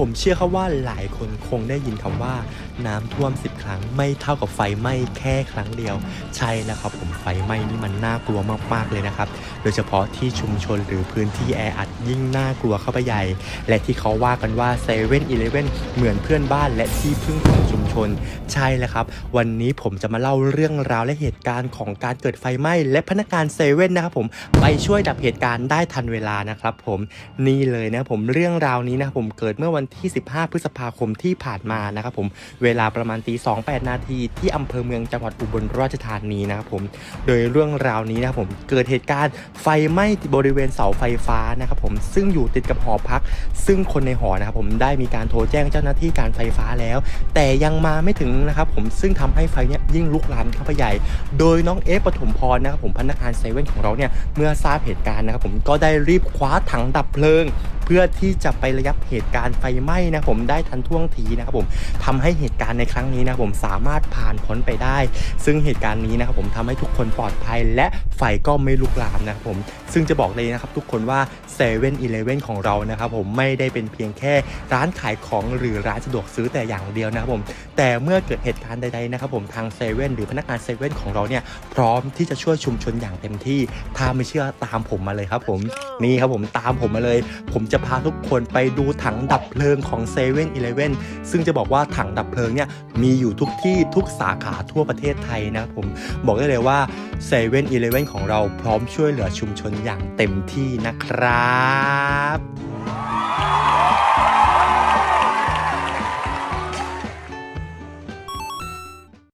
ผมเชื่อครับว่าหลายคนคงได้ยินคำว่า น้ำท่วม 10 ครั้งไม่เท่ากับไฟไหม้แค่ครั้งเดียว ใช่แล้วครับผมไฟไหม้นี่มันน่ากลัวมากๆเลยนะครับ โดยเฉพาะที่ชุมชนหรือพื้นที่แออัดยิ่งน่ากลัวเข้าไปใหญ่ และที่เขาว่ากันว่าเซเว่นอีเลเว่นเหมือนเพื่อนบ้านและที่พึ่งของชุมชน ใช่แล้วครับ วันนี้ผมจะมาเล่าเรื่องราวและเหตุการณ์ของการเกิดไฟไหม้และพนักงานเซเว่นนะครับผมไปช่วยดับเหตุการณ์ได้ทันเวลานะครับผมนี่เลยนะผมเรื่องราวนี้นะผมเกิดเมื่อวันที่ 15 พฤษภาคมที่ผ่านมานะครับผมเวลาประมาณตี28นาทีที่อำเภอเมืองจังหวัดอุบลราชธานีนะครับผมโดยเรื่องราวนี้นะครับผมเกิดเหตุการณ์ไฟไหม้บริเวณเสาไฟฟ้านะครับผมซึ่งอยู่ติดกับหอพัก ซึ่งคนในหอนะครับผมได้มีการโทรแจ้งเจ้าหน้าที่การไฟฟ้าแล้ว แต่ยังมาไม่ถึงนะครับผมซึ่งทำให้ไฟเนี้ยยิ่งลุกลามเข้าไปใหญ่ โดยน้องเอฟปฐมพรนะครับผมพนักงานเซเว่นของเราเนี่ยเมื่อทราบเหตุการณ์นะครับผมก็ได้รีบคว้าถังดับเพลิง พื่อที่จะไประยับเหตุการณ์ไฟไหม้นะผมได้ทันท่วงทีนะครับผมทำให้เหตุการณ์ในครั้งนี้นะผมสามารถผ่านพ้นไปได้ ซึ่งเหตุการณ์นี้นะครับผมทำให้ทุกคนปลอดภัย และไฟก็ไม่ลุกลามนะครับผมซึ่งจะบอกเลยนะครับทุกคนว่า7 e เ e ่ e อของเรานะครับผมไม่ได้เป็นเพียงแค่ร้านขายของหรือร้านสะดวกซื้อแต่อย่างเดียวนะครับผมแต่เมื่อเกิดเหตุการณ์ใดๆนะครับผมทางเซเว่นหรือพนักงานเซเว่นของเราเนี่ยพร้อมที่จะช่วยชุมชนอย่างเต็มที่ถ้าไม่เชื่อตามผมมาเลยครับผมนี่ครับผมตามผมมาเลย ผมจะพาทุกคนไปดูถังดับเพลิงของ7 e เ e ่ e อซึ่งจะบอกว่าถังดับเพลิงเนี่ยมีอยู่ทุกที่ทุกสาขาทั่วประเทศไทยนะผมบอกได้เลยว่า7 e เ e ่ e ของเราพร้อมช่วยเหลือชุมชนอย่างเต็มที่นะครับ